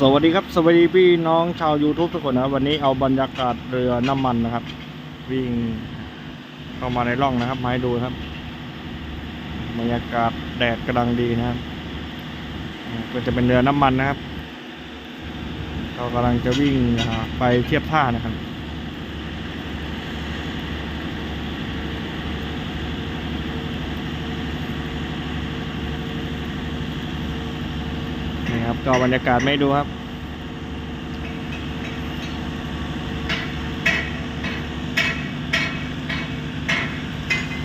สวัสดีครับสวัสดีพี่น้องชาว YouTube ทุกคนนะวันนี้เอาบรรยากาศเรือน้ำมันนะครับ วิ่งเข้ามาในร่องนะครับมาให้ดูครับบรรยากาศแดดกำลังดีนะครับ ก็จะเป็นเรือน้ำมันนะครับเรากำลังจะวิ่งไปเทียบท่านะครับ ครับ ก็บรรยากาศไม่ดูครับ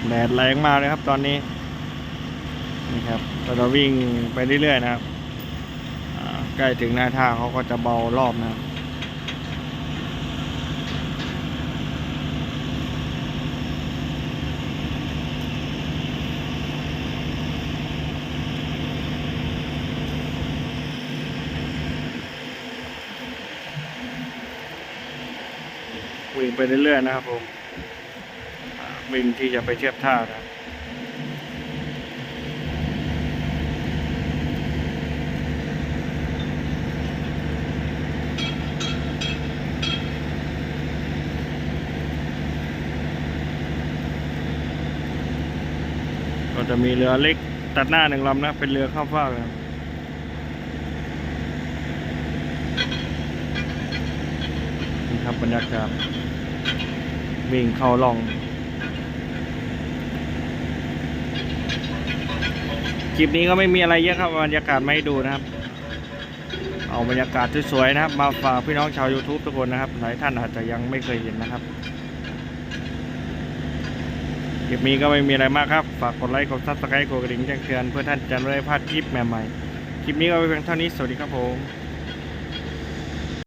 แดดแรงมากเลยครับตอนนี้ นี่ครับเราจะวิ่งไปเรื่อยๆนะครับใกล้ถึงหน้าท่าเขาก็จะเบารอบนะครับ วิ่งไปเรื่อยๆนะครับผมวิ่งที่จะไปเทียบท่านะครับก็จะมีเรือเล็กตัดหน้าหนึ่งลำนะ เป็นเรือข้ามฟากนะครั บรรยากาศวิ่งเข้าลองคลิปนี้ก็ไม่มีอะไรเยอะครับบรรยากาศไม่ดูนะครับ เอาบรรยากาศสวยๆนะครับ มาฝากพี่น้องชาว YouTube ทุกคนนะครับหลายท่านอาจจะยังไม่เคยเห็นนะครับคลิปนี้ก็ไม่มีอะไรมากครับ ฝากกดไลค์กดซับสไครต์กดกระดิ่งแจ้งเตือนเพื่อท่านจะไม่ได้พลาดคลิปใหม่ๆ คลิปนี้ก็เป็นเพียงเท่านี้ สวัสดีครับผม